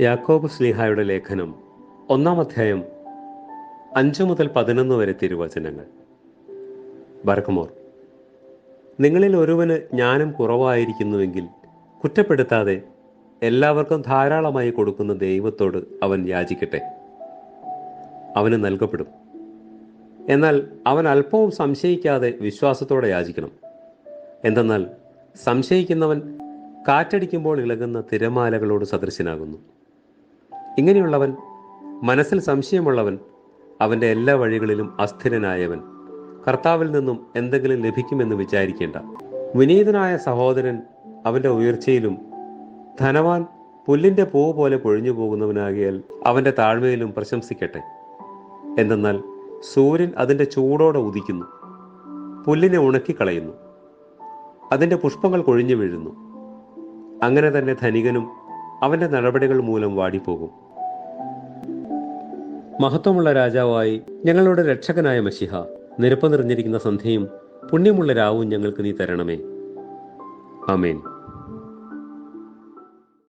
യാക്കോബ് സ്ലീഹായുടെ ലേഖനം ഒന്നാം അധ്യായം അഞ്ചു മുതൽ പതിനൊന്ന് വരെ തിരുവചനങ്ങൾ. ബർക്കമോർ നിങ്ങളിൽ ഒരുവന് ജ്ഞാനം കുറവായിരിക്കുന്നുവെങ്കിൽ കുറ്റപ്പെടുത്താതെ എല്ലാവർക്കും ധാരാളമായി കൊടുക്കുന്ന ദൈവത്തോട് അവൻ യാചിക്കട്ടെ. അവന് നൽകപ്പെടും. എന്നാൽ അവൻ അല്പവും സംശയിക്കാതെ വിശ്വാസത്തോടെ യാചിക്കണം. എന്തെന്നാൽ സംശയിക്കുന്നവൻ കാറ്റടിക്കുമ്പോൾ ഇളകുന്ന തിരമാലകളോട് സദൃശനാകുന്നു. ഇങ്ങനെയുള്ളവൻ മനസ്സിൽ സംശയമുള്ളവൻ അവന്റെ എല്ലാ വഴികളിലും അസ്ഥിരനായവൻ. കർത്താവിൽ നിന്നും എന്തെങ്കിലും ലഭിക്കുമെന്ന് വിചാരിക്കേണ്ട. വിനീതനായ സഹോദരൻ അവന്റെ ഉയർച്ചയിലും ധനവാൻ പുല്ലിന്റെ പൂവ് പോലെ പൊഴിഞ്ഞു പോകുന്നവനാകിയാൽ അവന്റെ താഴ്മയിലും പ്രശംസിക്കട്ടെ. എന്തെന്നാൽ സൂര്യൻ അതിന്റെ ചൂടോടെ ഉദിക്കുന്നു. പുല്ലിനെ ഉണക്കിക്കളയുന്നു. അതിന്റെ പുഷ്പങ്ങൾ കൊഴിഞ്ഞു വീഴുന്നു. അങ്ങനെ തന്നെ ധനികനും അവന്റെ നടപടികൾ മൂലം വാടിപ്പോകും. മഹത്വമുള്ള രാജാവായി ഞങ്ങളുടെ രക്ഷകനായ മഷിഹ നിരപ്പ് നിറഞ്ഞിരിക്കുന്ന സന്ധ്യയും പുണ്യമുള്ള രാവും ഞങ്ങൾക്ക് നീ തരണമേ. അമേൻ